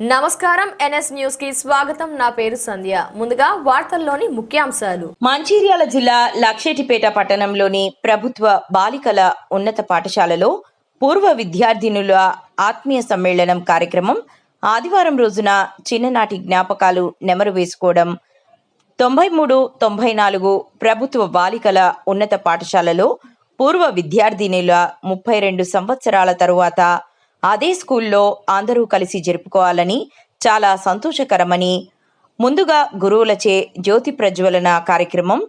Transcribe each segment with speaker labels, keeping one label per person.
Speaker 1: నమస్కారం ఎన్ఎస్ న్యూస్కి స్వాగతం. నా పేరు సంధ్య. ముందుగా వార్తల్లోని ముఖ్యాంశాలు.
Speaker 2: మంచిర్యాల జిల్లా లక్షేటిపేట పట్టణంలోని ప్రభుత్వ బాలికల ఉన్నత పాఠశాలలో పూర్వ విద్యార్థినుల ఆత్మీయ సమ్మేళనం కార్యక్రమం ఆదివారం రోజున చిన్ననాటి జ్ఞాపకాలు నెమరు వేసుకోవడం. తొంభై మూడు తొంభై నాలుగు ప్రభుత్వ బాలికల ఉన్నత పాఠశాలలో పూర్వ విద్యార్థినుల ముప్పై రెండు సంవత్సరాల తరువాత అదే స్కూల్లో అందరూ కలిసి జరుపుకోవాలని చాలా సంతోషకరమని ముందుగా గురువులచే జ్యోతి ప్రజ్వలన కార్యక్రమం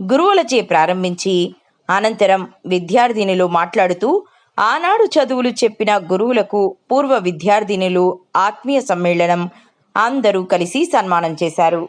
Speaker 2: గురువులచే ప్రారంభించి అనంతరం విద్యార్థినిలు మాట్లాడుతూ ఆనాడు చదువులు చెప్పిన గురువులకు పూర్వ విద్యార్థినులు ఆత్మీయ సమ్మేళనం అందరూ కలిసి సన్మానం చేశారు.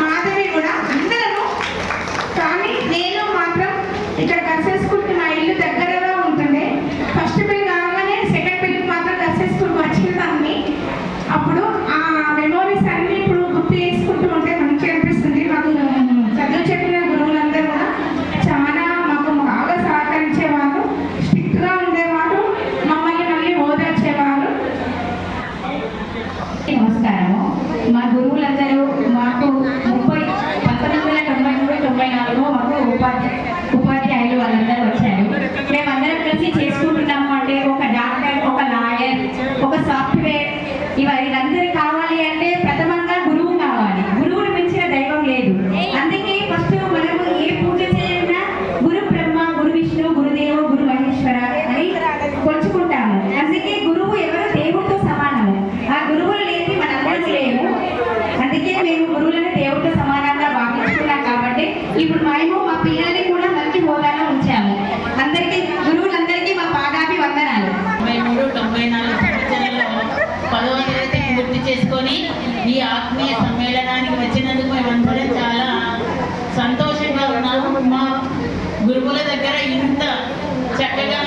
Speaker 3: మాధవి కూడా అందరూ కానీ నేను మాత్రం ఇక్కడ గర్ల్స్ ఇల్లు దగ్గర
Speaker 4: నమస్కారము మా గురువుల ఇప్పుడు మేము మా పిల్లల్ని కూడా మంచి హోదాలో ఉంచాము. అందరికీ గురువులందరికీ మా పాదాభి వందనాలు తొంభై
Speaker 5: మూడు తొంభై నాలుగు సంవత్సరాల్లో పదవ తరగతి గుర్తు చేసుకొని ఈ ఆత్మీయ సమ్మేళనానికి వచ్చినందుకు మేమందరం చాలా సంతోషంగా ఉన్నాము. మా గురువుల దగ్గర ఇంత చక్కగా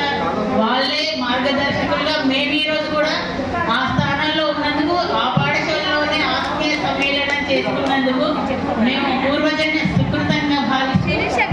Speaker 5: వాళ్ళే మార్గదర్శకులుగా మేము ఈరోజు కూడా ఆ స్థానంలో ఉన్నందుకు ఆ పాఠశాలలోనే ఆత్మీయ సమ్మేళనం చేసుకున్నందుకు మేము పూర్వజన్య సుకృత భావిస్తూ